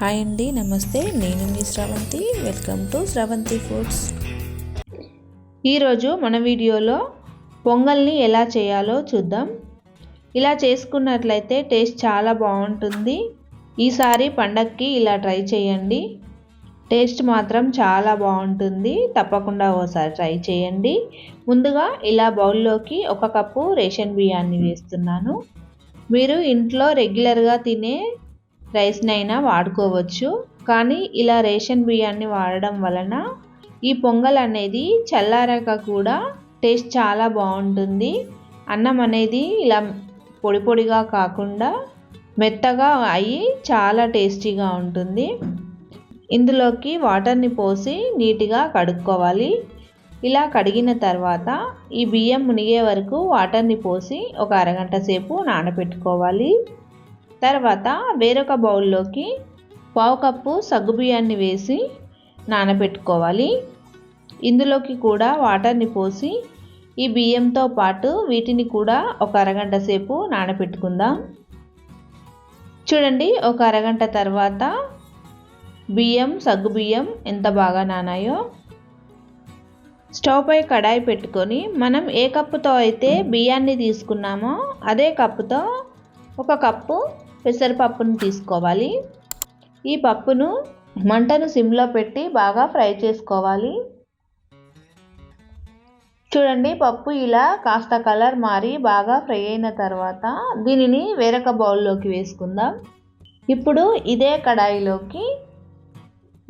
Hi అండి నమస్తే. నేను మీ Sravanthi. Welcome to Sravanthi foods. ఈరోజు మన వీడియోలో పొంగల్ని ఎలా చేయాలో చూద్దాం. ఇలా చేసుకున్నట్లయితే టేస్ట్ చాలా బాగుంటుంది. ఈసారి పండక్కి ఇలా ట్రై చేయండి. టేస్ట్ మాత్రం చాలా బాగుంటుంది. తప్పకుండా ఓసారి ట్రై చేయండి. ముందుగా ఇలా బౌల్లోకి ఒక కప్పు రేషన్ బియ్యాన్ని వేస్తున్నాను. మీరు ఇంట్లో రెగ్యులర్గా తినే రైస్నైనా వాడుకోవచ్చు. కానీ ఇలా రేషన్ బియ్యాన్ని వాడడం వలన ఈ పొంగల్ అనేది చల్లారాక కూడా టేస్ట్ చాలా బాగుంటుంది. అన్నం అనేది ఇలా పొడి పొడిగా కాకుండా మెత్తగా అయ్యి చాలా టేస్టీగా ఉంటుంది. ఇందులోకి వాటర్ని పోసి నీట్గా కడుక్కోవాలి. ఇలా కడిగిన తర్వాత ఈ బియ్యం మునిగే వరకు వాటర్ని పోసి ఒక అరగంట సేపు నానబెట్టుకోవాలి తర్వాత వేరొక బౌల్లోకి పావు కప్పు సగ్గుబియ్యాన్ని వేసి నానబెట్టుకోవాలి. ఇందులోకి కూడా వాటర్ని పోసి ఈ బియ్యంతో పాటు వీటిని కూడా ఒక అరగంట సేపు నానబెట్టుకుందాం. చూడండి ఒక అరగంట తర్వాత బియ్యం సగ్గుబియ్యం ఎంత బాగా నానాయో. స్టవ్ పై కడాయి పెట్టుకొని మనం ఏ కప్పుతో అయితే బియ్యాన్ని తీసుకున్నామో అదే కప్పుతో ఒక కప్పు పెసరపప్పును తీసుకోవాలి. ఈ పప్పును మంటను సిమ్లో పెట్టి బాగా ఫ్రై చేసుకోవాలి. చూడండి పప్పు ఇలా కాస్త కలర్ మారి బాగా ఫ్రై అయిన తర్వాత దీనిని వేరొక బౌల్లోకి వేసుకుందాం. ఇప్పుడు ఇదే కడాయిలోకి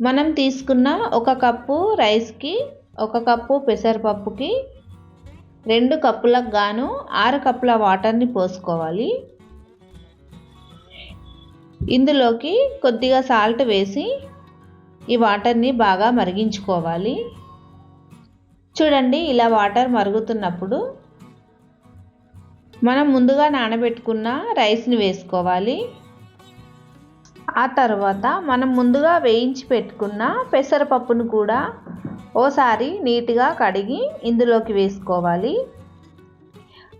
మనం తీసుకున్న ఒక కప్పు రైస్కి ఒక కప్పు పెసరపప్పుకి రెండు కప్పులకు గాను ఆరు కప్పుల వాటర్ని పోసుకోవాలి. ఇందులోకి కొద్దిగా సాల్ట్ వేసి ఈ వాటర్ని బాగా మరిగించుకోవాలి. చూడండి ఇలా వాటర్ మరుగుతున్నప్పుడు మనం ముందుగా నానబెట్టుకున్న రైస్ని వేసుకోవాలి. ఆ తర్వాత మనం ముందుగా వేయించి పెట్టుకున్న పెసరపప్పును కూడా ఓసారి నీట్గా కడిగి ఇందులోకి వేసుకోవాలి.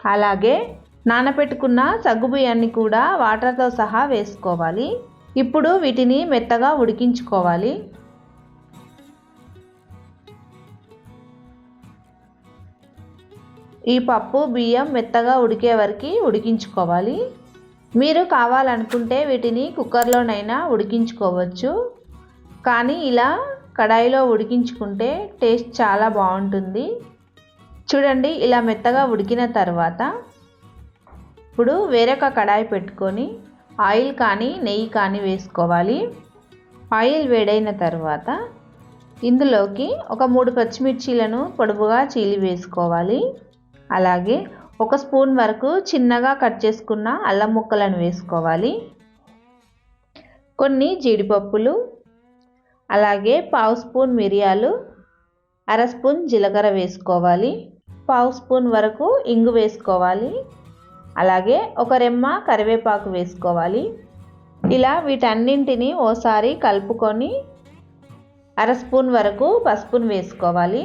అలాగే నానబెట్టుకున్న సగ్గుబియ్యాన్ని కూడా వాటర్తో సహా వేసుకోవాలి. ఇప్పుడు వీటిని మెత్తగా ఉడికించుకోవాలి. ఈ పప్పు బియ్యం మెత్తగా ఉడికే వరకు ఉడికించుకోవాలి. మీరు కావాలనుకుంటే వీటిని కుక్కర్లోనైనా ఉడికించుకోవచ్చు. కానీ ఇలా కడాయిలో ఉడికించుకుంటే టేస్ట్ చాలా బాగుంటుంది. చూడండి ఇలా మెత్తగా ఉడికిన తర్వాత ఇప్పుడు వేరొక కడాయి పెట్టుకొని ఆయిల్ కానీ నెయ్యి కానీ వేసుకోవాలి. ఆయిల్ వేడైన తర్వాత ఇందులోకి ఒక మూడు పచ్చిమిర్చీలను పొడవుగా చీలి వేసుకోవాలి. అలాగే ఒక స్పూన్ వరకు చిన్నగా కట్ చేసుకున్న అల్లం ముక్కలను వేసుకోవాలి. కొన్ని జీడిపప్పులు అలాగే పావు స్పూన్ మిరియాలు అర స్పూన్ జీలకర్ర వేసుకోవాలి. పావు స్పూన్ వరకు ఇంగు వేసుకోవాలి. అలాగే ఒక రెమ్మ కరివేపాకు వేసుకోవాలి. ఇలా వీటన్నింటినీ ఓసారి కలుపుకొని అర స్పూన్ వరకు పసుపును వేసుకోవాలి.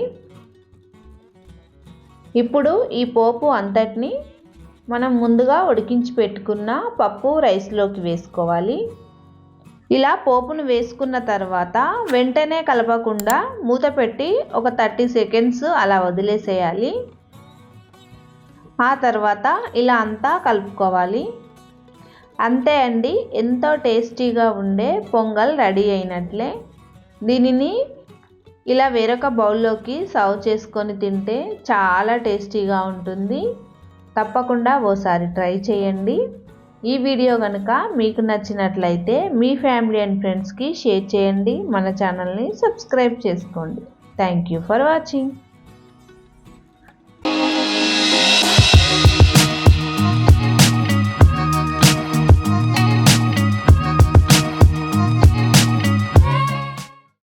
ఇప్పుడు ఈ పోపు అంతటిని మనం ముందుగా ఉడికించి పెట్టుకున్న పప్పు రైస్లోకి వేసుకోవాలి. ఇలా పోపును వేసుకున్న తర్వాత వెంటనే కలపకుండా మూత పెట్టి ఒక థర్టీ సెకండ్స్ అలా వదిలేసేయాలి. ఆ తర్వాత ఇలా అంతా కలుపుకోవాలి. అంతే అండి ఎంతో టేస్టీగా ఉండే పొంగల్ రెడీ అయినట్లే. దీనిని ఇలా వేరొక బౌల్లోకి సర్వ్ చేసుకొని తింటే చాలా టేస్టీగా ఉంటుంది. తప్పకుండా ఓసారి ట్రై చేయండి. ఈ వీడియో కనుక మీకు నచ్చినట్లయితే మీ ఫ్యామిలీ అండ్ ఫ్రెండ్స్కి షేర్ చేయండి. మన ఛానల్ని సబ్స్క్రైబ్ చేసుకోండి. Thank you for watching.